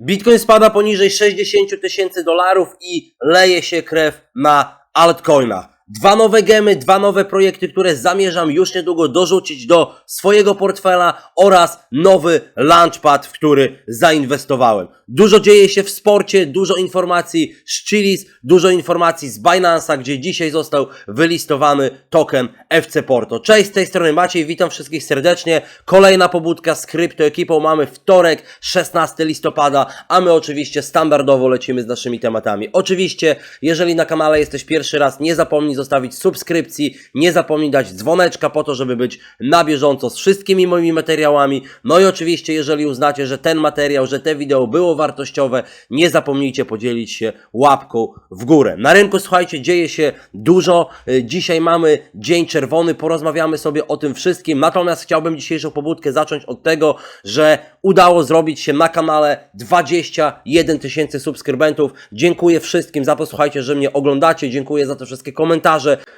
Bitcoin spada poniżej 60 tysięcy dolarów i leje się krew na altcoinach. Dwa nowe gemy, dwa nowe projekty, które zamierzam już niedługo dorzucić do swojego portfela oraz nowy launchpad, w który zainwestowałem. Dużo dzieje się w sporcie, dużo informacji z Chilis, dużo informacji z Binance'a, gdzie dzisiaj został wylistowany token FC Porto. Cześć, z tej strony Maciej, witam wszystkich serdecznie. Kolejna pobudka z krypto ekipą. Mamy wtorek, 16 listopada, a my oczywiście standardowo lecimy z naszymi tematami. Oczywiście, jeżeli na kanale jesteś pierwszy raz, nie zapomnij zostawić subskrypcji, nie zapomnij dać dzwoneczka po to, żeby być na bieżąco z wszystkimi moimi materiałami. No i oczywiście, jeżeli uznacie, że ten materiał, że te wideo było wartościowe, nie zapomnijcie podzielić się łapką w górę. Na rynku, słuchajcie, dzieje się dużo. Y, Dzisiaj mamy dzień czerwony, porozmawiamy sobie o tym wszystkim. Natomiast chciałbym dzisiejszą pobudkę zacząć od tego, że udało zrobić się na kanale 21 tysięcy subskrybentów. Dziękuję wszystkim za to, słuchajcie, że mnie oglądacie. Dziękuję za te wszystkie komentarze.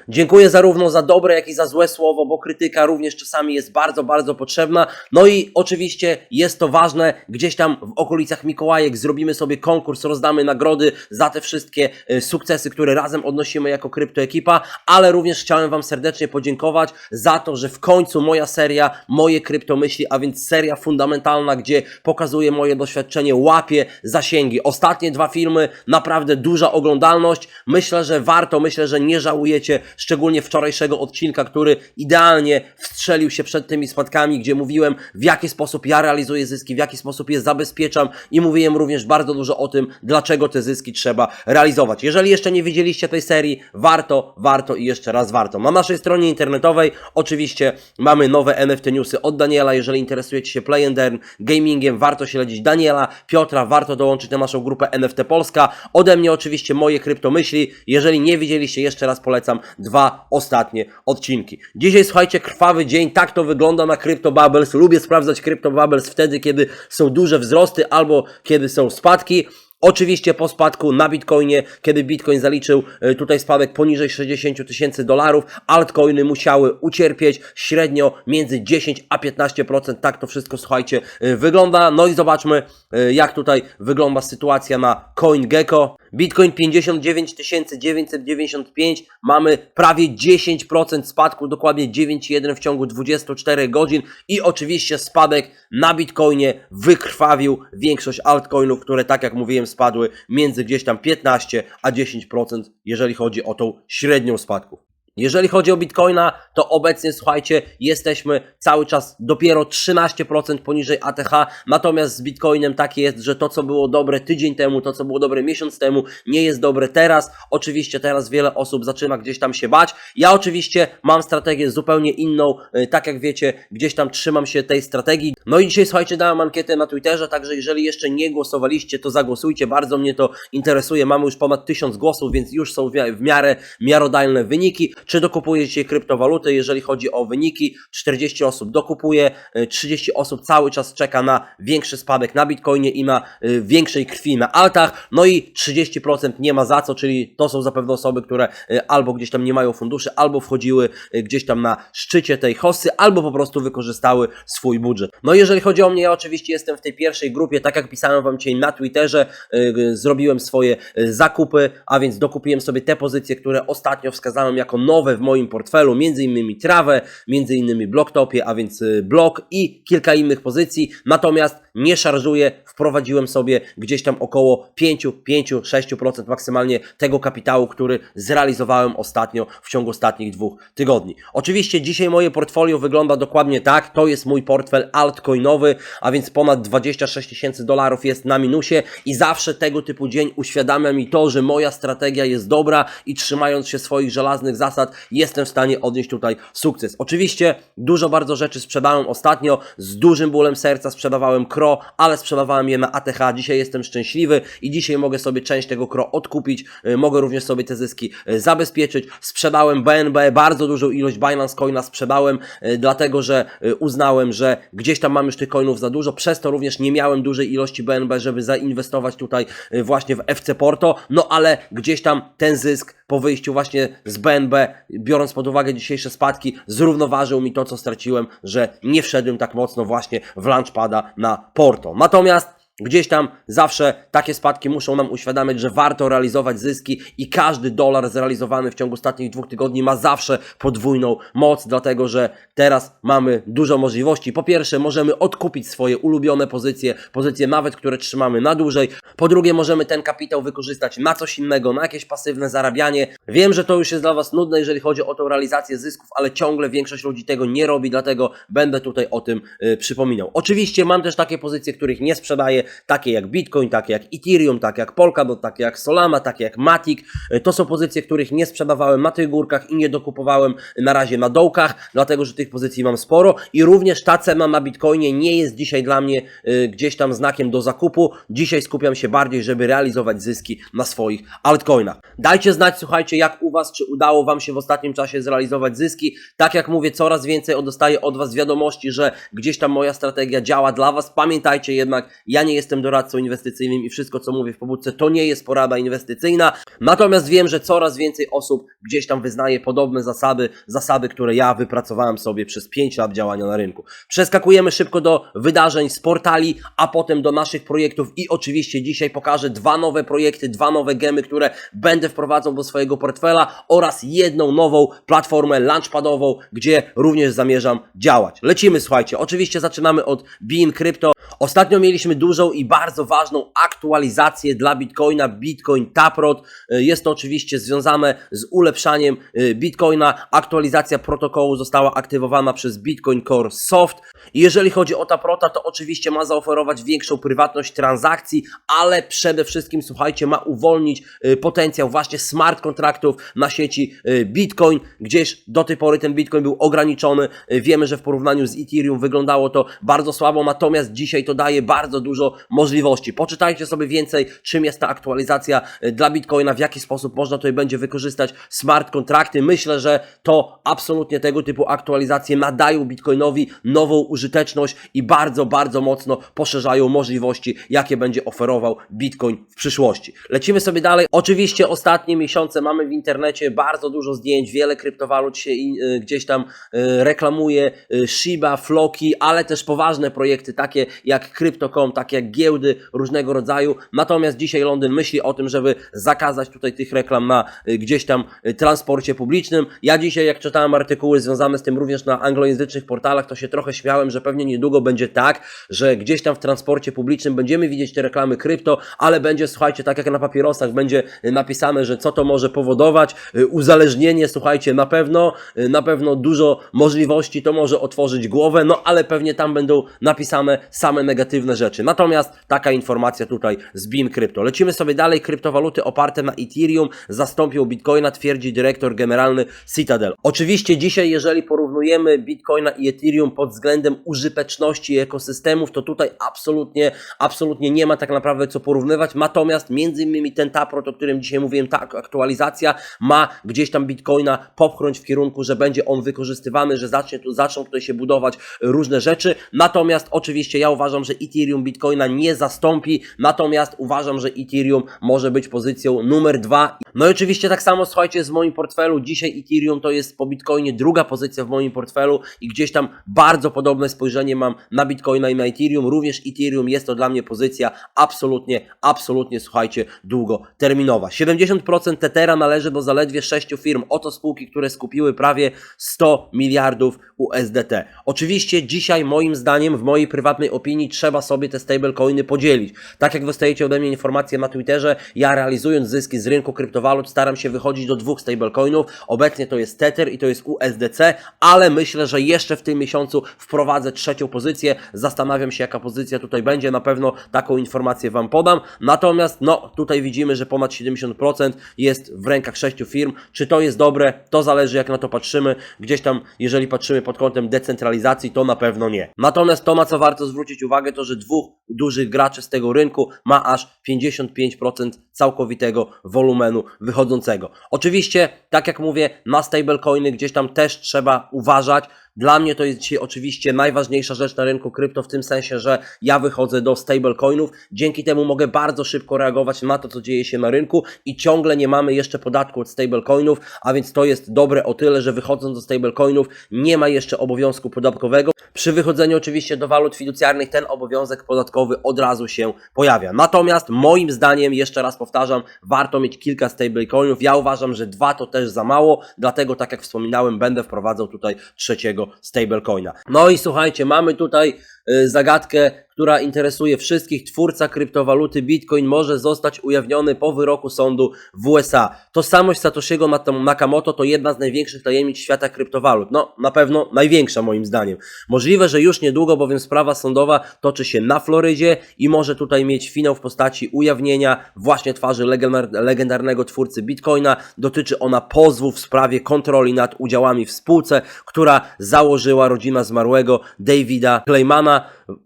Dziękuję zarówno za dobre, jak i za złe słowo, bo krytyka również czasami jest bardzo, bardzo potrzebna. No i oczywiście jest to ważne. Gdzieś tam w okolicach Mikołajek zrobimy sobie konkurs, rozdamy nagrody za te wszystkie e, sukcesy, które razem odnosimy jako kryptoekipa, ale również chciałem Wam serdecznie podziękować za to, że w końcu moja seria, moje kryptomyśli, a więc seria fundamentalna, gdzie pokazuję moje doświadczenie, łapie zasięgi. Ostatnie dwa filmy, naprawdę duża oglądalność. Myślę, że warto, myślę, że nie żałujecie, szczególnie wczorajszego odcinka, który idealnie wstrzelił się przed tymi spadkami, gdzie mówiłem w jaki sposób ja realizuję zyski, w jaki sposób je zabezpieczam i mówiłem również bardzo dużo o tym, dlaczego te zyski trzeba realizować. Jeżeli jeszcze nie widzieliście tej serii, warto, warto i jeszcze raz warto. Na naszej stronie internetowej oczywiście mamy nowe NFT newsy od Daniela, jeżeli interesujecie się Play and Earn, gamingiem, warto śledzić Daniela, Piotra, warto dołączyć na naszą grupę NFT Polska. Ode mnie oczywiście moje kryptomyśli. Jeżeli nie widzieliście, jeszcze raz polecam dwa ostatnie odcinki. Dzisiaj słuchajcie, krwawy dzień, tak to wygląda na Crypto Bubbles. Lubię sprawdzać Crypto Bubbles wtedy, kiedy są duże wzrosty albo kiedy są spadki. Oczywiście po spadku na Bitcoinie, kiedy Bitcoin zaliczył y, tutaj spadek poniżej 60 tysięcy dolarów, altcoiny musiały ucierpieć średnio między 10 a 15%. Tak to wszystko, słuchajcie, y, wygląda. No i zobaczmy, y, jak tutaj wygląda sytuacja na CoinGecko. Bitcoin 59 995, mamy prawie 10% spadku, dokładnie 9,1 w ciągu 24 godzin i oczywiście spadek na Bitcoinie wykrwawił większość altcoinów, które tak jak mówiłem spadły między gdzieś tam 15 a 10%, jeżeli chodzi o tą średnią spadków. Jeżeli chodzi o Bitcoina, to obecnie słuchajcie, jesteśmy cały czas dopiero 13% poniżej ATH, natomiast z Bitcoinem tak jest, że to co było dobre tydzień temu, to co było dobre miesiąc temu, nie jest dobre teraz. Oczywiście teraz wiele osób zaczyna gdzieś tam się bać. Ja oczywiście mam strategię zupełnie inną, y, tak jak wiecie, gdzieś tam trzymam się tej strategii. No i dzisiaj słuchajcie, dałem ankietę na Twitterze, także jeżeli jeszcze nie głosowaliście, to zagłosujcie, bardzo mnie to interesuje. Mamy już ponad 1000 głosów, więc już są w miarę miarodajne wyniki. Czy dokupuje dzisiaj kryptowaluty? Jeżeli chodzi o wyniki, 40 osób dokupuje, y, 30 osób cały czas czeka na większy spadek na Bitcoinie i na y, większej krwi na altach, no i 30% nie ma za co, czyli to są zapewne osoby, które y, albo gdzieś tam nie mają funduszy, albo wchodziły y, gdzieś tam na szczycie tej hossy, albo po prostu wykorzystały swój budżet. No jeżeli chodzi o mnie, ja oczywiście jestem w tej pierwszej grupie, tak jak pisałem Wam dzisiaj na Twitterze, y, y, zrobiłem swoje y, zakupy, a więc dokupiłem sobie te pozycje, które ostatnio wskazałem jako nowe w moim portfelu, innymi trawę, innymi Blocktopie, a więc y, blok i kilka innych pozycji, natomiast nie szarżuję, wprowadziłem sobie gdzieś tam około 5, 5, 6% maksymalnie tego kapitału, który zrealizowałem ostatnio w ciągu ostatnich dwóch tygodni. Oczywiście dzisiaj moje portfolio wygląda dokładnie tak, to jest mój portfel altcoinowy, a więc ponad 26 tysięcy dolarów jest na minusie i zawsze tego typu dzień uświadamia mi to, że moja strategia jest dobra i trzymając się swoich żelaznych zasad jestem w stanie odnieść tutaj sukces. Oczywiście dużo bardzo rzeczy sprzedałem ostatnio, z dużym bólem serca sprzedawałem KRO, ale sprzedawałem je na ATH, dzisiaj jestem szczęśliwy i dzisiaj mogę sobie część tego KRO odkupić, y, mogę również sobie te zyski y, zabezpieczyć. Sprzedałem BNB, bardzo dużą ilość Binance Coina sprzedałem, y, dlatego że uznałem, że gdzieś tam mam już tych coinów za dużo, przez to również nie miałem dużej ilości BNB, żeby zainwestować tutaj właśnie w FC Porto, no ale gdzieś tam ten zysk po wyjściu właśnie z BNB, biorąc pod uwagę dzisiejsze spadki, zrównoważył mi to, co straciłem, że nie wszedłem tak mocno właśnie w launchpada na Porto. Natomiast Gdzieś tam zawsze takie spadki muszą nam uświadamiać, że warto realizować zyski i każdy dolar zrealizowany w ciągu ostatnich dwóch tygodni ma zawsze podwójną moc, dlatego że teraz mamy dużo możliwości. Po pierwsze, możemy odkupić swoje ulubione pozycje, pozycje nawet, które trzymamy na dłużej. Po drugie, możemy ten kapitał wykorzystać na coś innego, na jakieś pasywne zarabianie. Wiem, że to już jest dla Was nudne, jeżeli chodzi o tą realizację zysków, ale ciągle większość ludzi tego nie robi, dlatego będę tutaj o tym y, przypominał. Oczywiście mam też takie pozycje, których nie sprzedaję, takie jak Bitcoin, takie jak Ethereum, takie jak Polkadot, takie jak Solana, takie jak Matic. Y, To są pozycje, których nie sprzedawałem na tych górkach i nie dokupowałem na razie na dołkach, dlatego że tych pozycji mam sporo i również ta cena na Bitcoinie nie jest dzisiaj dla mnie y, gdzieś tam znakiem do zakupu. Dzisiaj skupiam się bardziej, żeby realizować zyski na swoich altcoinach. Dajcie znać, słuchajcie, jak u Was, czy udało Wam się w ostatnim czasie zrealizować zyski. Tak jak mówię, coraz więcej dostaję od Was wiadomości, że gdzieś tam moja strategia działa dla Was. Pamiętajcie jednak, ja nie jestem doradcą inwestycyjnym i wszystko, co mówię w pobudce, to nie jest porada inwestycyjna. Natomiast wiem, że coraz więcej osób gdzieś tam wyznaje podobne zasady, zasady, które ja wypracowałem sobie przez 5 lat działania na rynku. Przeskakujemy szybko do wydarzeń z portali, a potem do naszych projektów i oczywiście dzisiaj pokażę dwa nowe projekty, dwa nowe gemy, które będę wprowadzał do swojego portfela oraz jedną nową platformę launchpadową, gdzie również zamierzam działać. Lecimy, słuchajcie. Oczywiście zaczynamy od Bean Crypto. Ostatnio mieliśmy dużą i bardzo ważną aktualizację dla Bitcoina, Bitcoin Taproot. Y, Jest to oczywiście związane z ulepszaniem y, Bitcoina. Aktualizacja protokołu została aktywowana przez Bitcoin Core Soft. Jeżeli chodzi o Taprota, to oczywiście ma zaoferować większą prywatność transakcji, ale przede wszystkim, słuchajcie, ma uwolnić y, potencjał właśnie smart kontraktów na sieci y, Bitcoin. Gdzieś do tej pory ten Bitcoin był ograniczony. Y, Wiemy, że w porównaniu z Ethereum wyglądało to bardzo słabo, natomiast dzisiaj to daje bardzo dużo możliwości. Poczytajcie sobie więcej, czym jest ta aktualizacja dla Bitcoina, w jaki sposób można tutaj będzie wykorzystać smart kontrakty. Myślę, że to absolutnie tego typu aktualizacje nadają Bitcoinowi nową użyteczność i bardzo, bardzo mocno poszerzają możliwości, jakie będzie oferował Bitcoin w przyszłości. Lecimy sobie dalej. Oczywiście ostatnie miesiące mamy w internecie bardzo dużo zdjęć, wiele kryptowalut się y, gdzieś tam y, reklamuje, y, Shiba, Floki, ale też poważne projekty takie jak Crypto.com, takie jak giełdy różnego rodzaju. Natomiast dzisiaj Londyn myśli o tym, żeby zakazać tutaj tych reklam na gdzieś tam transporcie publicznym. Ja dzisiaj jak czytałem artykuły związane z tym również na anglojęzycznych portalach, to się trochę śmiałem, że pewnie niedługo będzie tak, że gdzieś tam w transporcie publicznym będziemy widzieć te reklamy krypto, ale będzie, słuchajcie, tak jak na papierosach, będzie napisane, że co to może powodować. Y, Uzależnienie, słuchajcie, na pewno, y, na pewno dużo możliwości to może otworzyć głowę, no ale pewnie tam będą napisane same negatywne rzeczy. Natomiast taka informacja tutaj z Bean Crypto. Lecimy sobie dalej. Kryptowaluty oparte na Ethereum zastąpią Bitcoina, twierdzi dyrektor generalny Citadel. Oczywiście dzisiaj, jeżeli porównujemy Bitcoina i Ethereum pod względem użyteczności ekosystemów, to tutaj absolutnie, absolutnie nie ma tak naprawdę co porównywać. Natomiast między innymi ten Taproot, o którym dzisiaj mówiłem, ta aktualizacja ma gdzieś tam Bitcoina popchnąć w kierunku, że będzie on wykorzystywany, że zacznie tu, zaczną tutaj się budować różne rzeczy. Natomiast oczywiście ja uważam, że Ethereum Bitcoina nie zastąpi, natomiast uważam, że Ethereum może być pozycją numer dwa. No i oczywiście tak samo słuchajcie z moim portfelu. Dzisiaj Ethereum to jest po Bitcoinie druga pozycja w moim portfelu i gdzieś tam bardzo podobne spojrzenie mam na Bitcoina i na Ethereum. Również Ethereum jest to dla mnie pozycja absolutnie, absolutnie słuchajcie, długoterminowa. 70% Tethera należy do zaledwie 6 firm. Oto spółki, które skupiły prawie 100 miliardów USDT. Oczywiście dzisiaj moim zdaniem, w mojej prywatnej opinii trzeba sobie te stablecoiny podzielić. Tak jak dostajecie ode mnie informacje na Twitterze, ja realizując zyski z rynku kryptowalut staram się wychodzić do dwóch stablecoinów. Obecnie to jest Tether i to jest USDC, ale myślę, że jeszcze w tym miesiącu wprowadzę trzecią pozycję. Zastanawiam się jaka pozycja tutaj będzie, na pewno taką informację Wam podam. Natomiast no tutaj widzimy, że ponad 70% jest w rękach sześciu firm. Czy to jest dobre? To zależy jak na to patrzymy. Gdzieś tam, jeżeli patrzymy pod kątem decentralizacji, to na pewno nie. Natomiast to, na co warto zwrócić uwagę, to że dwóch dużych graczy z tego rynku ma aż 55% całkowitego wolumenu wychodzącego. Oczywiście, tak jak mówię, na stablecoiny gdzieś tam też trzeba uważać. Dla mnie to jest dzisiaj oczywiście najważniejsza rzecz na rynku krypto w tym sensie, że ja wychodzę do stablecoinów. Dzięki temu mogę bardzo szybko reagować na to, co dzieje się na rynku i ciągle nie mamy jeszcze podatku od stablecoinów, a więc to jest dobre o tyle, że wychodząc do stablecoinów nie ma jeszcze obowiązku podatkowego. Przy wychodzeniu oczywiście do walut fiducjarnych ten obowiązek podatkowy od razu się pojawia. Natomiast moim zdaniem, jeszcze raz powtarzam, warto mieć kilka stablecoinów. Ja uważam, że dwa to też za mało, dlatego tak jak wspominałem, będę wprowadzał tutaj trzeciego stablecoina. No i słuchajcie, mamy tutaj zagadkę, która interesuje wszystkich. Twórca kryptowaluty Bitcoin może zostać ujawniony po wyroku sądu w USA. Tożsamość Satoshiego Nakamoto to jedna z największych tajemnic świata kryptowalut. No, na pewno największa moim zdaniem. Możliwe, że już niedługo, bowiem sprawa sądowa toczy się na Florydzie i może tutaj mieć finał w postaci ujawnienia właśnie twarzy legendar- legendarnego twórcy Bitcoina. Dotyczy ona pozwu w sprawie kontroli nad udziałami w spółce, która założyła rodzina zmarłego Davida Claymana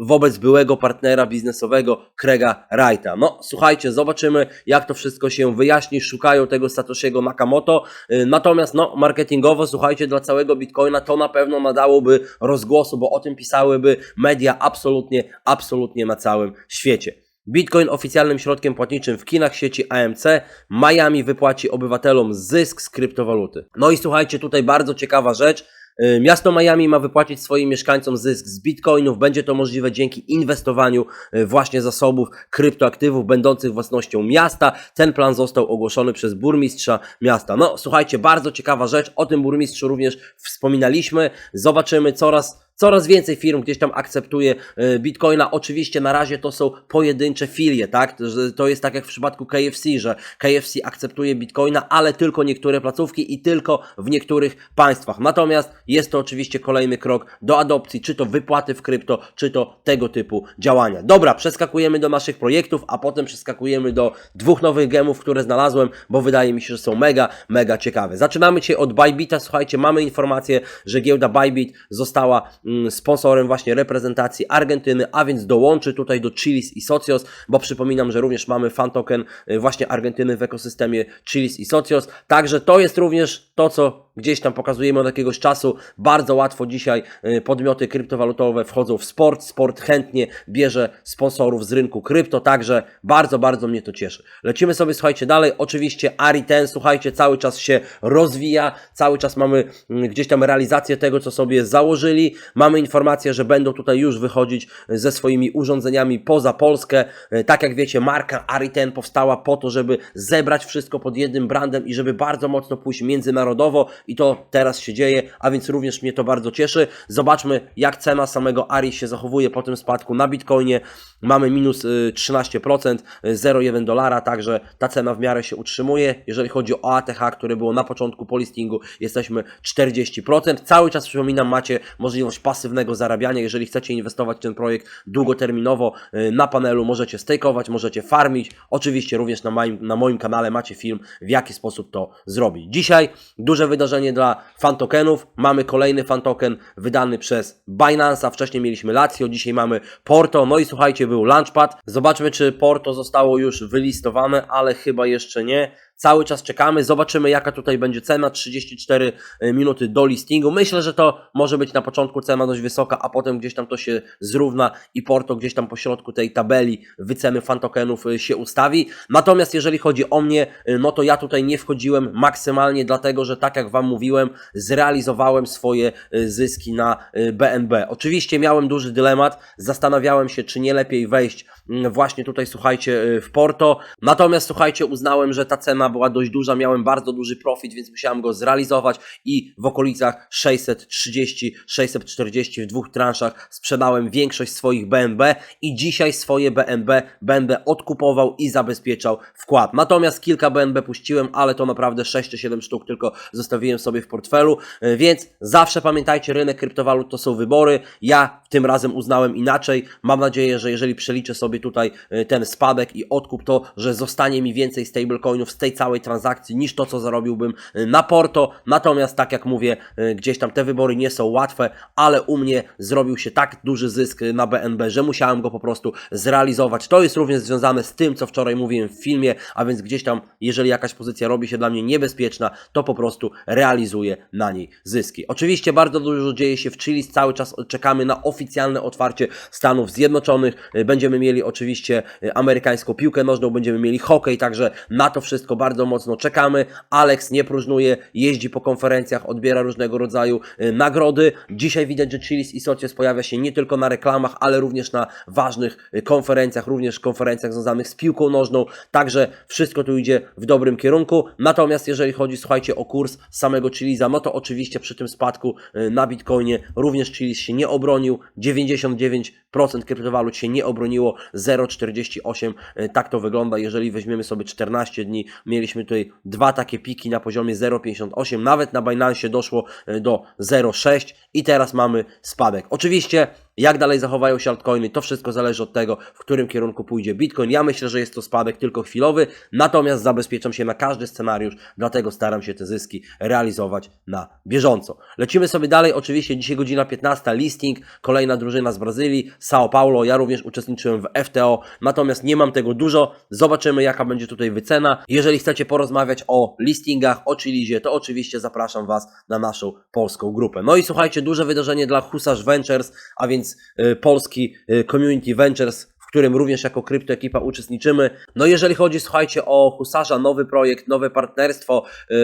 wobec byłego partnera biznesowego Craiga Wrighta. No, słuchajcie, zobaczymy, jak to wszystko się wyjaśni. Szukają tego Satoshiego Nakamoto. Y, Natomiast, no, marketingowo, słuchajcie, dla całego Bitcoina to na pewno nadałoby rozgłosu, bo o tym pisałyby media absolutnie, absolutnie na całym świecie. Bitcoin oficjalnym środkiem płatniczym w kinach sieci AMC. Miami wypłaci obywatelom zysk z kryptowaluty. No i słuchajcie, tutaj bardzo ciekawa rzecz. Y, Miasto Miami ma wypłacić swoim mieszkańcom zysk z bitcoinów. Będzie to możliwe dzięki inwestowaniu y, właśnie zasobów kryptoaktywów będących własnością miasta. Ten plan został ogłoszony przez burmistrza miasta. No, słuchajcie, bardzo ciekawa rzecz. O tym burmistrzu również wspominaliśmy. Zobaczymy coraz Coraz więcej firm gdzieś tam akceptuje y, Bitcoina. Oczywiście na razie to są pojedyncze filie, tak? To jest tak jak w przypadku KFC, że KFC akceptuje Bitcoina, ale tylko niektóre placówki i tylko w niektórych państwach. Natomiast jest to oczywiście kolejny krok do adopcji, czy to wypłaty w krypto, czy to tego typu działania. Dobra, przeskakujemy do naszych projektów, a potem przeskakujemy do dwóch nowych gemów, które znalazłem, bo wydaje mi się, że są mega, mega ciekawe. Zaczynamy dzisiaj od Bybita. Słuchajcie, mamy informację, że giełda Bybit została sponsorem właśnie reprezentacji Argentyny, a więc dołączy tutaj do Chilis i Socios, bo przypominam, że również mamy fan token y, właśnie Argentyny w ekosystemie Chilis i Socios. Także to jest również to, co gdzieś tam pokazujemy od jakiegoś czasu. Bardzo łatwo dzisiaj y, podmioty kryptowalutowe wchodzą w sport. Sport chętnie bierze sponsorów z rynku krypto, także bardzo, bardzo mnie to cieszy. Lecimy sobie, słuchajcie, dalej. Oczywiście Ari ten, słuchajcie, cały czas się rozwija, cały czas mamy mm, gdzieś tam realizację tego, co sobie założyli. Mamy informację, że będą tutaj już wychodzić ze swoimi urządzeniami poza Polskę. Y, Tak jak wiecie, marka Ariten powstała po to, żeby zebrać wszystko pod jednym brandem i żeby bardzo mocno pójść międzynarodowo i to teraz się dzieje, a więc również mnie to bardzo cieszy. Zobaczmy, jak cena samego Ari się zachowuje po tym spadku na Bitcoinie. Mamy minus y, 13%, y, 0,1 dolara, także ta cena w miarę się utrzymuje. Jeżeli chodzi o ATH, które było na początku po listingu, jesteśmy 40%. Cały czas przypominam, macie możliwość pasywnego zarabiania. Jeżeli chcecie inwestować w ten projekt długoterminowo y, na panelu, możecie stakeować, możecie farmić. Oczywiście również na moim, na moim kanale macie film, w jaki sposób to zrobić. Dzisiaj duże wydarzenie dla fan tokenów. Mamy kolejny fan token wydany przez Binance, wcześniej mieliśmy Lazio, dzisiaj mamy Porto. No i słuchajcie, był Launchpad. Zobaczmy, czy Porto zostało już wylistowane, ale chyba jeszcze nie. Cały czas czekamy, zobaczymy jaka tutaj będzie cena, 34 minuty do listingu. Myślę, że to może być na początku cena dość wysoka, a potem gdzieś tam to się zrówna i Porto gdzieś tam po środku tej tabeli wyceny fan tokenów y, się ustawi. Natomiast jeżeli chodzi o mnie, y, no to ja tutaj nie wchodziłem maksymalnie, dlatego że tak jak Wam mówiłem, zrealizowałem swoje y, zyski na y, BNB. Oczywiście miałem duży dylemat, zastanawiałem się, czy nie lepiej wejść mm, właśnie tutaj, słuchajcie, y, w Porto. Natomiast słuchajcie, uznałem, że ta cena była dość duża, miałem bardzo duży profit, więc musiałem go zrealizować i w okolicach 630-640 w dwóch transzach sprzedałem większość swoich BNB i dzisiaj swoje BNB będę odkupował i zabezpieczał wkład. Natomiast kilka BNB puściłem, ale to naprawdę 6 czy 7 sztuk tylko zostawiłem sobie w portfelu, y, więc zawsze pamiętajcie, rynek kryptowalut to są wybory. Ja tym razem uznałem inaczej. Mam nadzieję, że jeżeli przeliczę sobie tutaj y, ten spadek i odkup, to że zostanie mi więcej stablecoinów z tej całej transakcji niż to, co zarobiłbym y, na Porto. Natomiast, tak jak mówię, y, gdzieś tam te wybory nie są łatwe, ale u mnie zrobił się tak duży zysk y, na BNB, że musiałem go po prostu zrealizować. To jest również związane z tym, co wczoraj mówiłem w filmie, a więc gdzieś tam, jeżeli jakaś pozycja robi się dla mnie niebezpieczna, to po prostu realizuję na niej zyski. Oczywiście bardzo dużo dzieje się w Chile, cały czas czekamy na oficjalne otwarcie Stanów Zjednoczonych. Będziemy mieli oczywiście amerykańską piłkę nożną, będziemy mieli hokej, także na to wszystko bardzo mocno czekamy. Alex nie próżnuje, jeździ po konferencjach, odbiera różnego rodzaju y, nagrody. Dzisiaj widać, że Chilis i Socios pojawia się nie tylko na reklamach, ale również na ważnych y, konferencjach, również konferencjach związanych z piłką nożną, także wszystko tu idzie w dobrym kierunku. Natomiast jeżeli chodzi, słuchajcie, o kurs samego Chilisa, no to oczywiście przy tym spadku y, na Bitcoinie również Chilis się nie obronił, 99% kryptowalut się nie obroniło, 0,48 y, tak to wygląda, jeżeli weźmiemy sobie 14 dni, mieliśmy tutaj dwa takie piki na poziomie 0,58, nawet na Binance doszło y, do 0,6 i teraz mamy spadek. Oczywiście jak dalej zachowają się altcoiny, to wszystko zależy od tego, w którym kierunku pójdzie Bitcoin. Ja myślę, że jest to spadek tylko chwilowy, natomiast zabezpieczam się na każdy scenariusz, dlatego staram się te zyski realizować na bieżąco. Lecimy sobie dalej, oczywiście dzisiaj godzina 15, listing, kolejna drużyna z Brazylii, São Paulo, ja również uczestniczyłem w FTO, natomiast nie mam tego dużo, zobaczymy jaka będzie tutaj wycena. Jeżeli chcecie porozmawiać o listingach, o Chilizie, to oczywiście zapraszam Was na naszą polską grupę. No i słuchajcie, duże wydarzenie dla Husarz Ventures, a więc y, polski y, Community Ventures, którym również jako kryptoekipa uczestniczymy. No jeżeli chodzi, słuchajcie, o Husarza, nowy projekt, nowe partnerstwo, y,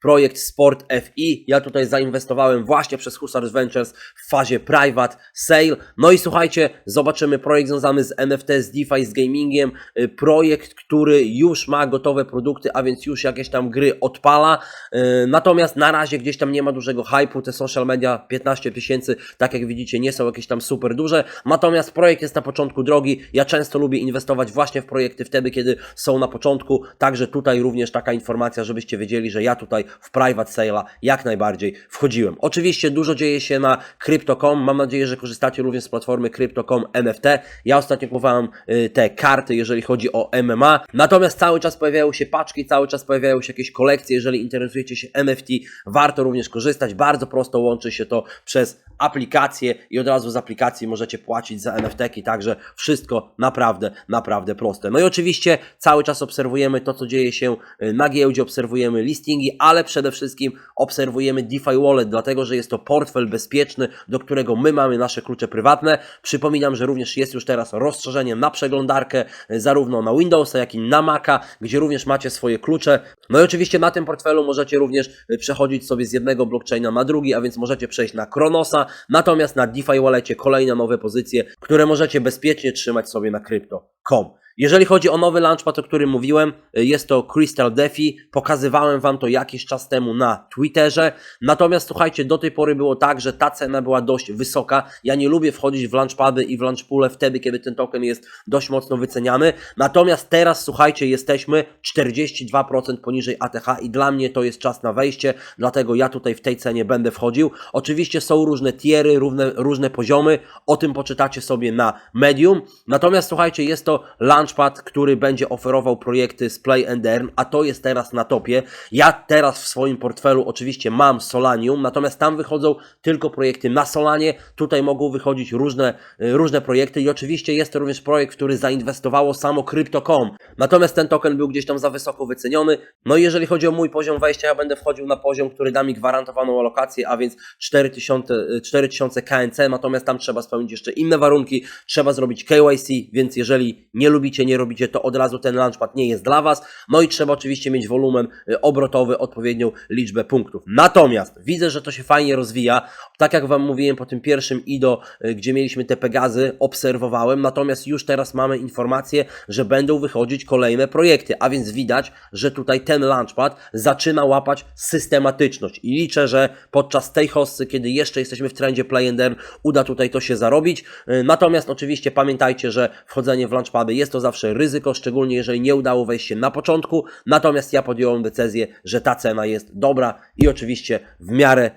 projekt Sport FI, ja tutaj zainwestowałem właśnie przez Husarz Ventures w fazie private sale. No i słuchajcie, zobaczymy projekt związany z NFT, z DeFi, z gamingiem, y, projekt, który już ma gotowe produkty, a więc już jakieś tam gry odpala, y, natomiast na razie gdzieś tam nie ma dużego hypu, te social media 15 tysięcy, tak jak widzicie, nie są jakieś tam super duże, natomiast projekt jest na początku drogi, ja często lubię inwestować właśnie w projekty wtedy, kiedy są na początku, także tutaj również taka informacja, żebyście wiedzieli, że ja tutaj w private sale'a jak najbardziej wchodziłem. Oczywiście dużo dzieje się na Crypto.com, mam nadzieję, że korzystacie również z platformy Crypto.com NFT. Ja ostatnio kupowałem y, te karty, jeżeli chodzi o MMA, natomiast cały czas pojawiają się paczki, cały czas pojawiają się jakieś kolekcje, jeżeli interesujecie się NFT, warto również korzystać, bardzo prosto łączy się to przez aplikację i od razu z aplikacji możecie płacić za NFT-ki, także wszystko naprawdę, naprawdę proste. No i oczywiście cały czas obserwujemy to, co dzieje się y, na giełdzie, obserwujemy listingi, ale przede wszystkim obserwujemy DeFi Wallet, dlatego że jest to portfel bezpieczny, do którego my mamy nasze klucze prywatne. Przypominam, że również jest już teraz rozszerzenie na przeglądarkę, y, zarówno na Windowsa, jak i na Maca, gdzie również macie swoje klucze. No i oczywiście na tym portfelu możecie również y, przechodzić sobie z jednego blockchaina na drugi, a więc możecie przejść na Kronosa, natomiast na DeFi Wallecie kolejne nowe pozycje, które możecie bezpiecznie trzymać sobie na Crypto.com. Jeżeli chodzi o nowy launchpad, o którym mówiłem, y, jest to Crystal DeFi. Pokazywałem Wam to jakiś czas temu na Twitterze. Natomiast słuchajcie, do tej pory było tak, że ta cena była dość wysoka. Ja nie lubię wchodzić w launchpady i w launchpoole wtedy, kiedy ten token jest dość mocno wyceniany. Natomiast teraz, słuchajcie, jesteśmy 42% poniżej ATH i dla mnie to jest czas na wejście, dlatego ja tutaj w tej cenie będę wchodził. Oczywiście są różne tiery, różne, różne poziomy, o tym poczytacie sobie na Medium. Natomiast słuchajcie, jest to launchpad, który będzie oferował projekty z Play and Earn, a to jest teraz na topie. Ja teraz w swoim portfelu oczywiście mam Solanium, natomiast tam wychodzą tylko projekty na Solanie. Tutaj mogą wychodzić różne, y, różne projekty i oczywiście jest to również projekt, który zainwestowało samo Crypto.com. Natomiast ten token był gdzieś tam za wysoko wyceniony. No i jeżeli chodzi o mój poziom wejścia, ja będę wchodził na poziom, który da mi gwarantowaną alokację, a więc 4000, y, 4000 KNC, natomiast tam trzeba spełnić jeszcze inne warunki, trzeba zrobić KYC, więc jeżeli nie lubicie, nie robicie, to od razu ten launchpad nie jest dla Was. No i trzeba oczywiście mieć wolumen y, obrotowy, odpowiednią liczbę punktów. Natomiast widzę, że to się fajnie rozwija. Tak jak Wam mówiłem po tym pierwszym IDO, y, gdzie mieliśmy te Pegazy, obserwowałem, natomiast już teraz mamy informację, że będą wychodzić kolejne projekty, a więc widać, że tutaj ten launchpad zaczyna łapać systematyczność i liczę, że podczas tej hossy, kiedy jeszcze jesteśmy w trendzie Play and Earn, uda tutaj to się zarobić. Y, Natomiast oczywiście pamiętajcie, że wchodzenie w launchpady jest to zawsze ryzyko, szczególnie jeżeli nie udało wejść się na początku. Natomiast ja podjąłem decyzję, że ta cena jest dobra i oczywiście w miarę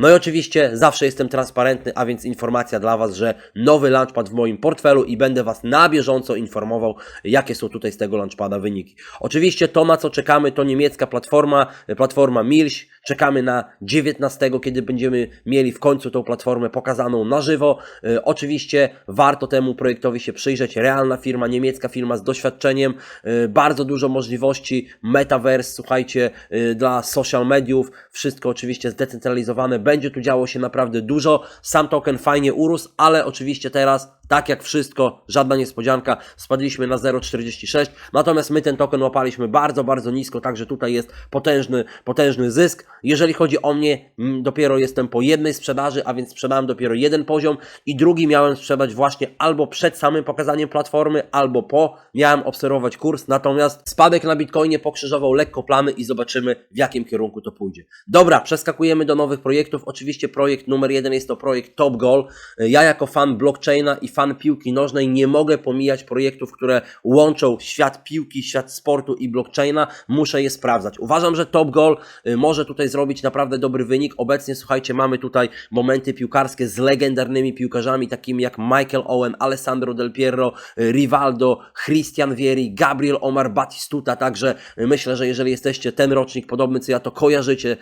No i oczywiście zawsze jestem transparentny, a więc informacja dla Was, że nowy launchpad w moim portfelu i będę Was na bieżąco informował, jakie są tutaj z tego launchpada wyniki. Oczywiście to, na co czekamy, to niemiecka platforma, platforma Milś. Czekamy na 19, kiedy będziemy mieli w końcu tą platformę pokazaną na żywo. E, Oczywiście warto temu projektowi się przyjrzeć. Realna firma, niemiecka firma z doświadczeniem, e, bardzo dużo możliwości, metaverse, słuchajcie, e, dla social mediów, wszystko oczywiście zdecentralizowane, będzie tu działo się naprawdę dużo. Sam token fajnie urósł, ale oczywiście teraz tak jak wszystko, żadna niespodzianka, spadliśmy na 0,46, natomiast my ten token łapaliśmy bardzo, bardzo nisko, także tutaj jest potężny, potężny zysk. Jeżeli chodzi o mnie, mm, dopiero jestem po jednej sprzedaży, a więc sprzedałem dopiero jeden poziom i drugi miałem sprzedać właśnie albo przed samym pokazaniem platformy, albo po. Miałem obserwować kurs, natomiast spadek na Bitcoinie pokrzyżował lekko plany i zobaczymy w jakim kierunku to pójdzie. Dobra, przeskakujemy do nowych projektów. Oczywiście projekt numer jeden jest to projekt Top Goal. Ja jako fan blockchaina i fan piłki nożnej nie mogę pomijać projektów, które łączą świat piłki, świat sportu i blockchaina. Muszę je sprawdzać. Uważam, że Top Goal y, może tutaj zrobić naprawdę dobry wynik. Obecnie, słuchajcie, mamy tutaj momenty piłkarskie z legendarnymi piłkarzami, takimi jak Michael Owen, Alessandro Del Piero, y, Rivaldo, Christian Vieri, Gabriel Omar Batistuta. Także y, myślę, że jeżeli jesteście ten rocznik podobny co ja, to kojarzycie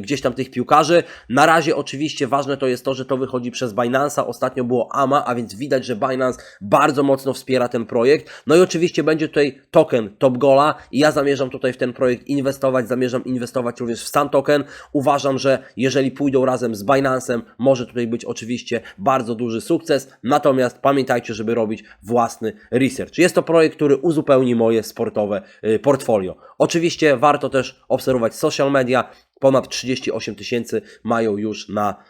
gdzieś tam tych piłkarzy. Na razie oczywiście ważne to jest to, że to wychodzi przez Binance'a. Ostatnio było AMA, a więc widać, że Binance bardzo mocno wspiera ten projekt. No i oczywiście będzie tutaj token Top Gola i ja zamierzam tutaj w ten projekt inwestować, zamierzam inwestować również w sam token. Uważam, że jeżeli pójdą razem z Binance'em, może tutaj być oczywiście bardzo duży sukces. Natomiast pamiętajcie, żeby robić własny research. Jest to projekt, który uzupełni moje sportowe y, portfolio. Oczywiście warto też obserwować social media. Ponad 38 tysięcy mają już na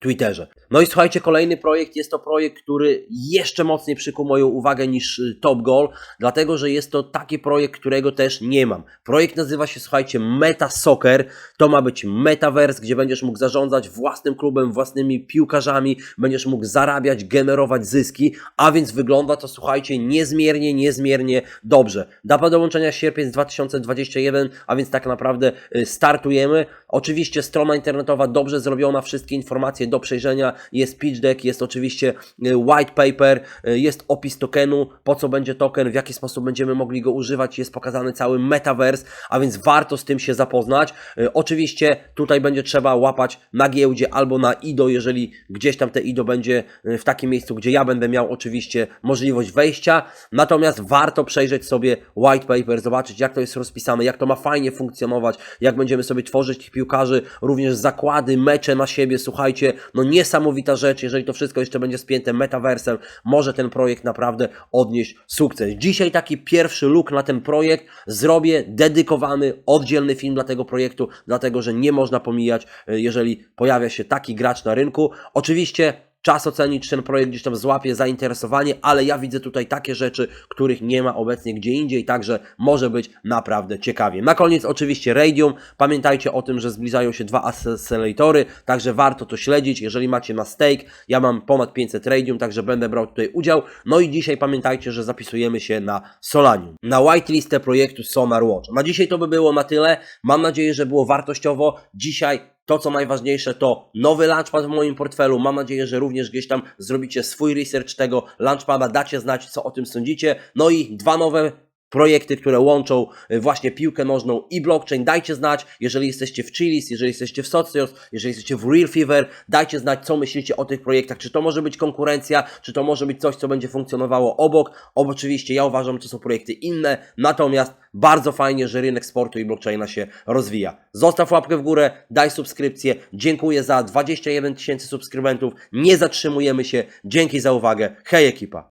Twitterze. No i słuchajcie, kolejny projekt jest to projekt, który jeszcze mocniej przykuł moją uwagę niż y, Top Goal, dlatego że jest to taki projekt, którego też nie mam. Projekt nazywa się, słuchajcie, Meta Soccer. To ma być metaverse, gdzie będziesz mógł zarządzać własnym klubem, własnymi piłkarzami, będziesz mógł zarabiać, generować zyski, a więc wygląda to, słuchajcie, niezmiernie, niezmiernie dobrze. Data dołączenia sierpień 2021, a więc tak naprawdę y, startujemy. Oczywiście strona internetowa dobrze zrobiona, wszystkie informacje do przejrzenia, jest pitch deck, jest oczywiście y, white paper, y, jest opis tokenu, po co będzie token, w jaki sposób będziemy mogli go używać, jest pokazany cały metaverse, a więc warto z tym się zapoznać. Y, Oczywiście tutaj będzie trzeba łapać na giełdzie albo na IDO, jeżeli gdzieś tam te IDO będzie w takim miejscu, gdzie ja będę miał oczywiście możliwość wejścia, natomiast warto przejrzeć sobie white paper, zobaczyć jak to jest rozpisane, jak to ma fajnie funkcjonować, jak będziemy sobie tworzyć tych piłkarzy, również zakłady, mecze na siebie, słuchajcie, no niesamowita rzecz, jeżeli to wszystko jeszcze będzie spięte metaversem, może ten projekt naprawdę odnieść sukces. Dzisiaj taki pierwszy look na ten projekt zrobię dedykowany, oddzielny film dla tego projektu, dlatego że nie można pomijać, y, jeżeli pojawia się taki gracz na rynku. Oczywiście czas ocenić, czy ten projekt gdzieś tam złapie zainteresowanie, ale ja widzę tutaj takie rzeczy, których nie ma obecnie gdzie indziej, także może być naprawdę ciekawie. Na koniec oczywiście Radium. Pamiętajcie o tym, że zbliżają się dwa acceleratory, także warto to śledzić. Jeżeli macie na stake, ja mam ponad 500 Radium, także będę brał tutaj udział. No i dzisiaj pamiętajcie, że zapisujemy się na Solanium, na whitelistę projektu Sonar Watch. Na dzisiaj to by było na tyle. Mam nadzieję, że było wartościowo. Dzisiaj to, co najważniejsze, to nowy launchpad w moim portfelu. Mam nadzieję, że również gdzieś tam zrobicie swój research tego launchpada, dacie znać, co o tym sądzicie. No i dwa nowe projekty, które łączą y, właśnie piłkę nożną i blockchain. Dajcie znać, jeżeli jesteście w Chilis, jeżeli jesteście w Socios, jeżeli jesteście w Real Fever, dajcie znać, co myślicie o tych projektach. Czy to może być konkurencja, czy to może być coś, co będzie funkcjonowało obok. Ob oczywiście ja uważam, że to są projekty inne, natomiast bardzo fajnie, że rynek sportu i blockchaina się rozwija. Zostaw łapkę w górę, daj subskrypcję. Dziękuję za 21 tysięcy subskrybentów. Nie zatrzymujemy się. Dzięki za uwagę. Hej ekipa.